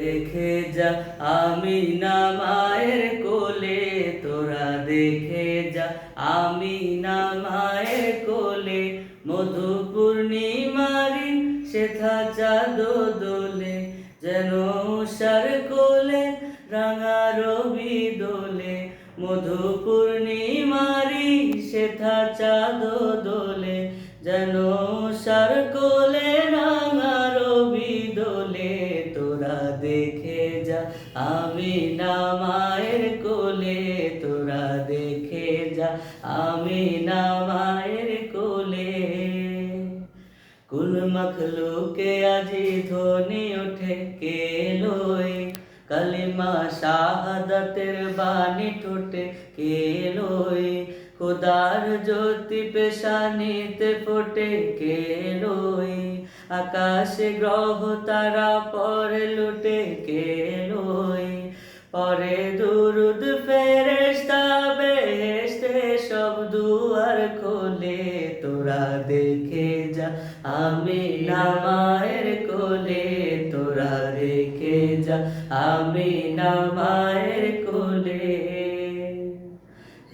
দেখে যা, আমি না মায়ের কোলে, তোরা দেখে যা, আমি না মায়ের কোলে মধু পূর্ণিমারি শেখা চাঁদ দোলে, যেন উষার কোলে, রাঙা রবি দোলে মধু পূর্ণিমারি শেখা চাঁদ দোলে, যেন উষার কোলে আমি না মায়ের কোলে, তোরা দেখে যা। আমি না মায়ের কোলে। কুল মখলুকে আজি ধ্বনি ওঠে কেলোয় কালিমা শাহাদাতের বাণী ঠোঁটে কেলোয় খুদার জ্যোতি পেশানিতে ফোটে কেলোয় আকাশে গ্রহ তারা পরে লুটে কেলোয় পরে দুরুদ ফেরেশতা, বেহেশতে সব দুয়ার খোলে। তোরা দেখে যা, আমি না মায়ের কোলে। তোরা দেখে যা, আমি না মায়ের কোলে।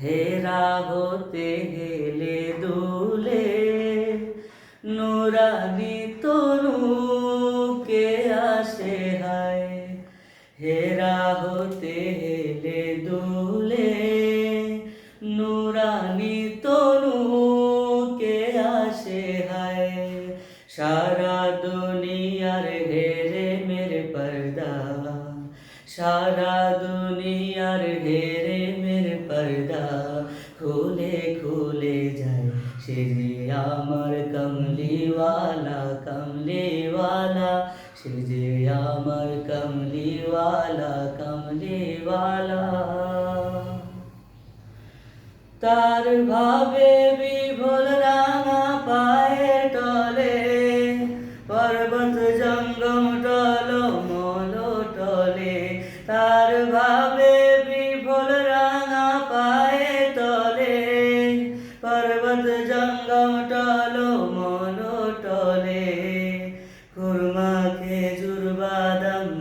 হেরা হতে হেলে দুলে, নুরানি তনু, কে আসে হায়? হেরা হতে হেলে দুলে নুরানি তনু কে আসে হায়? সারা দুনিয়ার ঘেরে মেরে পর্দা, সারা দুনিয়ার ঘেরে মেরে পর্দা খুলে খুলে যায় সে আমার কমলিওয়ালা কমলিওয়ালা। সে যে আমার কমলিওয়ালা কমলিওয়ালা। তার ভাবে বিভোল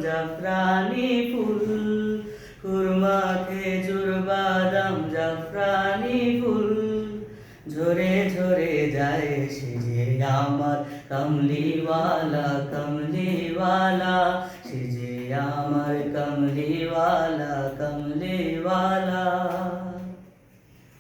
জাফরানি ফুল, কুরমা, খেজুর, বাদাম জাফরানি ফুল। ঝরে ঝরে যায় সে যে আমার কমলিওয়ালা কমলিওয়ালা। সে যে আমার কমলিওয়ালা কমলিওয়ালা।